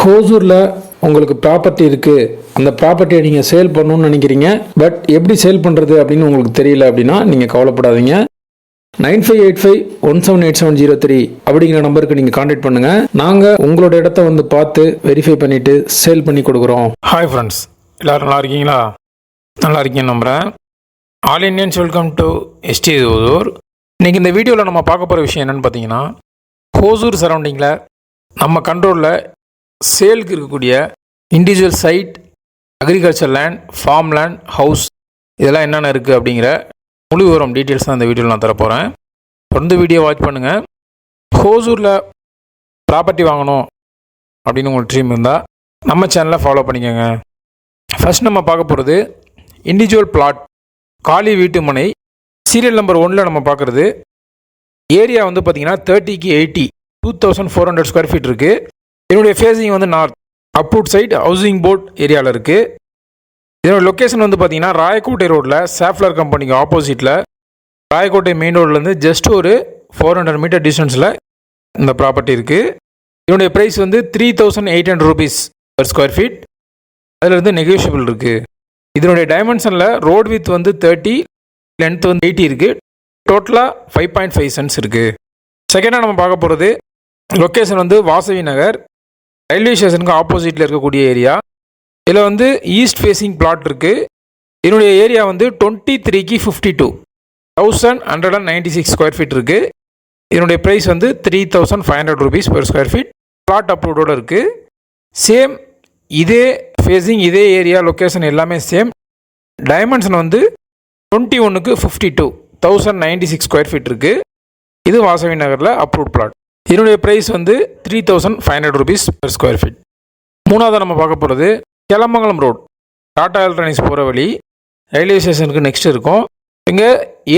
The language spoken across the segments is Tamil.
ஹோசூரில் உங்களுக்கு ப்ராப்பர்ட்டி இருக்குது அந்த ப்ராப்பர்ட்டியை நீங்கள் சேல் பண்ணணும்னு நினைக்கிறீங்க. பட் எப்படி சேல் பண்ணுறது அப்படின்னு உங்களுக்கு தெரியல அப்படின்னா நீங்கள் கவலைப்படாதீங்க. Nine five eight five one seven eight seven zero three அப்படிங்கிற நம்பருக்கு நீங்கள் காண்டாக்ட் பண்ணுங்கள் நாங்கள் உங்களோட இடத்த வந்து பார்த்து வெரிஃபை பண்ணிவிட்டு சேல் பண்ணி கொடுக்குறோம். ஹாய் ஃப்ரெண்ட்ஸ் எல்லோரும் நல்லா இருக்கீங்களா? நல்லா இருக்கீங்க நம்புகிறேன் all Indians welcome to ST ஓதூர் இன்றைக்கி இந்த வீடியோவில் நம்ம பார்க்க போகிற விஷயம் என்னென்னு பார்த்தீங்கன்னா ஹோசூர் சரௌண்டிங்கில் நம்ம கண்ட்ரோலில் சேலுக்கு இருக்கக்கூடிய individual site agriculture land farm land house இதெல்லாம் என்னென்ன இருக்குது அப்படிங்கிற முழு விவரம் டீட்டெயில்ஸ் தான் இந்த வீடியோவில் நான் தரப்போகிறேன் தொடர்ந்து வீடியோ வாட்ச் பண்ணுங்கள் ஹோசூரில் ப்ராப்பர்ட்டி வாங்கணும் அப்படின்னு உங்களுக்கு ட்ரீம் இருந்தால் நம்ம சேனலை ஃபாலோ பண்ணிக்கோங்க. ஃபர்ஸ்ட் நம்ம பார்க்க போகிறது இண்டிவிஜுவல் பிளாட் காலி வீட்டு மனை சீரியல் நம்பர் ஒனில் நம்ம பார்க்குறது. ஏரியா வந்து பார்த்தீங்கன்னா தேர்ட்டிக்கு eighty two thousand four hundred square feet இருக்குது என்னுடைய ஃபேஸிங் வந்து north approved site housing board ஏரியாவில் இருக்குது இதனோட லொக்கேஷன் வந்து பார்த்தீங்கன்னா ராயக்கோட்டை ரோட்டில் சாஃப்லர் கம்பெனிக்கு ஆப்போசிட்டில் ராயக்கோட்டை மெயின் ரோட்லேருந்து ஜஸ்ட் ஒரு ஃபோர் ஹண்ட்ரட் மீட்டர் டிஸ்டன்ஸில் இந்த ப்ராப்பர்ட்டி இருக்குது இதனுடைய ப்ரைஸ் வந்து three thousand eight hundred rupees per square feet அதில் இருந்து நெகோஷியபிள் இருக்குது இதனுடைய டைமென்ஷனில் ரோட் வித் வந்து தேர்ட்டி லென்த் வந்து எயிட்டி இருக்குது டோட்டலாக ஃபைவ் பாயிண்ட் ஃபைவ் சென்ஸ் இருக்குது செகண்டாக நம்ம பார்க்க போகிறது லொக்கேஷன் வந்து வாசவி நகர். ரயில்வே ஸ்டேஷனுக்கு ஆப்போசிட்டில் இருக்கக்கூடிய ஏரியா. இதில் வந்து ஈஸ்ட் ஃபேஸிங் பிளாட் இருக்குது என்னுடைய ஏரியா வந்து டுவெண்ட்டி த்ரீக்கு fifty two thousand hundred and ninety six square feet இருக்குது இதனுடைய ப்ரைஸ் வந்து three thousand five hundred rupees per square feet plot அப்ரூவோட இருக்குது சேம் இதே ஃபேஸிங் இதே ஏரியா லொக்கேஷன் எல்லாமே சேம் டைமென்ஷன் வந்து டுவெண்ட்டி ஒன்றுக்கு fifty two thousand ninety six square feet இருக்குது இது வாசவி நகரில் அப்ரூவ்ட் பிளாட் இதனுடைய ப்ரைஸ் வந்து three thousand five hundred rupees per square feet மூணாவது நம்ம பார்க்க போகிறது கிளமங்கலம் ரோட் டாடா எலக்ட்ரானிக்ஸ் போகிற வழி. ரயில்வே ஸ்டேஷனுக்கு நெக்ஸ்ட் இருக்கும். இங்கே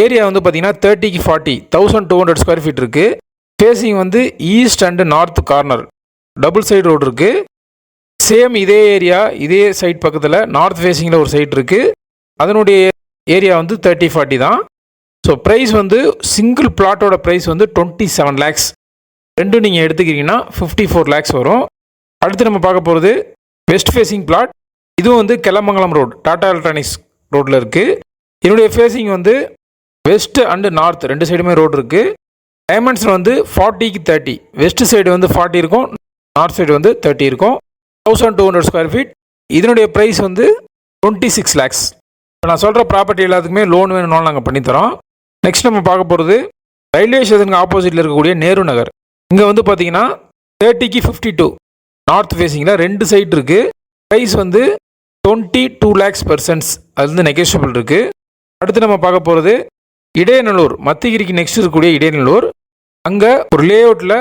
ஏரியா வந்து பார்த்தீங்கன்னா தேர்ட்டிக்கு forty thousand two hundred square feet இருக்குது ஃபேஸிங் வந்து east and north corner double side road இருக்குது சேம் இதே ஏரியா இதே சைட் பக்கத்தில் நார்த் ஃபேஸிங்கில் ஒரு சைட் இருக்குது அதனுடைய ஏரியா வந்து தேர்ட்டி ஃபார்ட்டி தான். ஸோ ப்ரைஸ் வந்து சிங்கிள் பிளாட்டோட ப்ரைஸ் வந்து டுவெண்ட்டி செவன் லேக்ஸ் ரெண்டும் நீங்கள் எடுத்துக்கிறீங்கன்னா ஃபிஃப்டி ஃபோர் லேக்ஸ் வரும். அடுத்து நம்ம பார்க்க போகிறது வெஸ்ட் ஃபேஸிங் பிளாட் இதுவும் வந்து கிளமங்கலம் ரோடு டாடா எலக்ட்ரானிக்ஸ் ரோட்டில் இருக்குது என்னுடைய ஃபேஸிங் வந்து வெஸ்ட் அண்டு நார்த் ரெண்டு சைடுமே ரோடு இருக்குது டைமண்ட்ஸில் வந்து ஃபார்ட்டிக்கு தேர்ட்டி வெஸ்ட் சைடு வந்து ஃபார்ட்டி இருக்கும் நார்த் சைடு வந்து தேர்ட்டி இருக்கும். Thousand two hundred square feet இதனுடைய ப்ரைஸ் வந்து டுவெண்ட்டி சிக்ஸ் லேக்ஸ் இப்போ நான் சொல்கிற ப்ராப்பர்ட்டி எல்லாத்துக்குமே லோன் வேணும்னாலும் நாங்கள் பண்ணித்தரோம். நெக்ஸ்ட் நம்ம பார்க்க போகிறது ரயில்வே ஸ்டேஷனுக்கு ஆப்போசிட்டில் இருக்கக்கூடிய நேரு நகர். இங்கே வந்து பார்த்தீங்கன்னா தேர்ட்டிக்கு ஃபிஃப்டி டூ நார்த் ஃபேஸிங்கில் ரெண்டு சைட் இருக்குது ப்ரைஸ் வந்து டுவெண்ட்டி டூ லேக்ஸ் பர்சன்ஸ் அது வந்து நெகோஷியபிள் இருக்குது அடுத்து நம்ம பார்க்க போகிறது இடையநல்லூர். மத்திகிரிக்கு நெக்ஸ்ட் இருக்கக்கூடிய இடையநல்லூர். அங்கே ஒரு லே அவுட்டில்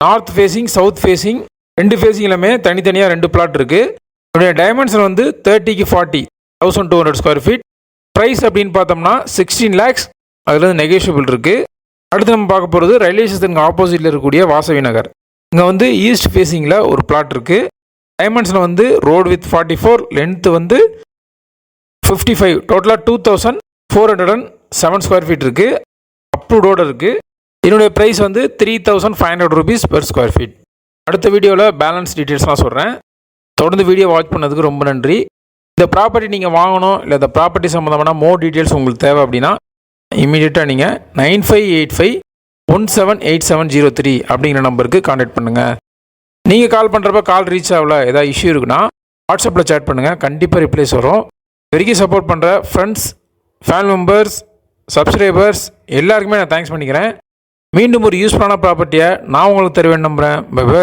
நார்த் ஃபேஸிங் சவுத் ஃபேஸிங் ரெண்டு ஃபேஸிங்லுமே தனித்தனியாக ரெண்டு பிளாட் இருக்குது இதனுடைய டைமென்ஷன் வந்து தேர்ட்டிக்கு forty thousand two hundred square feet price அப்படின்னு பார்த்தோம்னா சிக்ஸ்டீன் லேக்ஸ் அதில் வந்து நெகோஷியபிள் இருக்குது அடுத்து நம்ம பார்க்க போகிறது ரயில்வே ஸ்டேஷனுக்கு ஆப்போசிட்டில் இருக்கக்கூடிய வாசவி நகர். இங்கே வந்து ஈஸ்ட் ஃபேஸிங்கில் ஒரு பிளாட் இருக்குது டைமண்ட்ஸில் வந்து road with forty four length வந்து ஃபிஃப்டி ஃபைவ் டோட்டலாக two thousand four hundred and seven square feet இருக்குது அப்ரூவ்டோடு இருக்குது என்னுடைய ப்ரைஸ் வந்து three thousand five hundred rupees per square feet அடுத்த வீடியோவில் பேலன்ஸ் டீட்டெயில்ஸ்லாம் சொல்கிறேன் தொடர்ந்து வீடியோ வாட்ச் பண்ணதுக்கு ரொம்ப நன்றி. இந்த ப்ராப்பர்ட்டி நீங்கள் வாங்கணும் இல்லை இந்த ப்ராப்பர்ட்டி சம்மந்தமான மோர் டீட்டெயில்ஸ் உங்களுக்கு தேவை அப்படின்னா இமீடியட்டாக நீங்கள் nine five eight five one seven eight seven zero three அப்படிங்கிற நம்பருக்கு காண்டாக்ட் பண்ணுங்கள் நீங்கள் கால் பண்ணுறப்ப கால் ரீச் ஆகல ஏதாவது இஷ்யூ இருக்குன்னா வாட்ஸ்அப்பில் சேட் பண்ணுங்கள் கண்டிப்பாக ரிப்ளேஸ் வரும். வரைக்கும் சப்போர்ட் பண்ணுற ஃப்ரெண்ட்ஸ் ஃபேன் மெம்பர்ஸ் சப்ஸ்கிரைபர்ஸ் எல்லாருக்குமே நான் தேங்க்ஸ் பண்ணிக்கிறேன். மீண்டும் ஒரு யூஸ்ஃபுல்லான ப்ராப்பர்ட்டியை நான் உங்களுக்கு தருவேன் நம்புகிறேன் பை பை